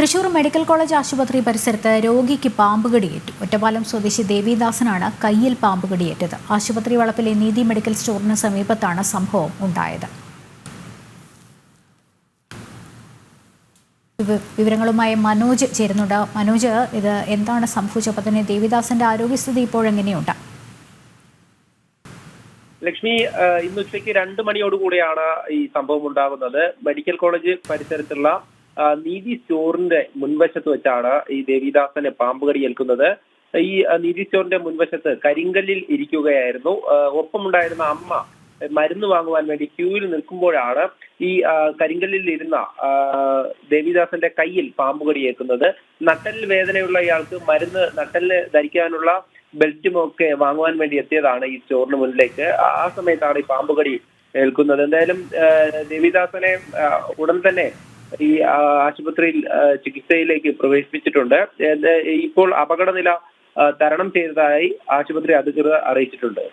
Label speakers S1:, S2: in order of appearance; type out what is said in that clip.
S1: Thrissur medical college ആശുപത്രി പരിസരത്ത് രോഗിക്ക് പാമ്പ് പാമ്പുകടിയേറ്റു ഒറ്റപ്പാലം സ്വദേശി ദേവിദാസനാണ് കയ്യിൽ പാമ്പ് പാമ്പുകടിയേറ്റത് ആശുപത്രി വളപ്പിലെ നീതി മെഡിക്കൽ സ്റ്റോറിന് സമീപത്താണ് സംഭവം ഉണ്ടായത്. വിവരങ്ങളുമായി മനോജ് ചേരുന്നുണ്ട്. മനോജ് ഇത് എന്താണ് സംഭവിച്ചത്? അപ്പോൾ തന്നെ ദേവിദാസന്റെ ആരോഗ്യസ്ഥിതി ഇപ്പോഴെങ്ങനെയുണ്ട്
S2: ലക്ഷ്മി ഇന്ന് ഉച്ചയ്ക്ക് രണ്ട് മണിയോടുകൂടിയാണ് ഈ സംഭവം ഉണ്ടാകുന്നത്. മെഡിക്കൽ കോളേജ് പരിസരത്തുള്ള നീതി സ്റ്റോറിന്റെ മുൻവശത്ത് വെച്ചാണ് ഈ ദേവിദാസന് പാമ്പുകടി ഏൽക്കുന്നത്. ഈ നീതി സ്റ്റോറിന്റെ മുൻവശത്ത് കരിങ്കല്ലിൽ ഇരിക്കുകയായിരുന്നു. ഒപ്പമുണ്ടായിരുന്ന അമ്മ മരുന്ന് വാങ്ങുവാൻ വേണ്ടി ക്യൂവിൽ നിൽക്കുമ്പോഴാണ് ഈ കരിങ്കല്ലിൽ ഇരുന്ന ദേവിദാസന്റെ കയ്യിൽ പാമ്പുകടി ഏൽക്കുന്നത്. നട്ടലിൽ വേദനയുള്ള ഇയാൾക്ക് മരുന്ന് നട്ടലിന് ധരിക്കാനുള്ള ബെൽറ്റും ഒക്കെ വാങ്ങുവാൻ വേണ്ടി എത്തിയതാണ് ഈ സ്റ്റോറിന് മുന്നിലേക്ക്. ആ സമയത്താണ് ഈ പാമ്പുകടി ഏൽക്കുന്നത്. എന്തായാലും ദേവിദാസനെ ഉടൻ തന്നെ ഈ ആശുപത്രിയിൽ ചികിത്സയിലേക്ക് പ്രവേശിപ്പിച്ചിട്ടുണ്ട്. ഇപ്പോൾ അപകടനില തരണം ചെയ്തതായി ആശുപത്രി അധികൃതർ അറിയിച്ചിട്ടുണ്ട്.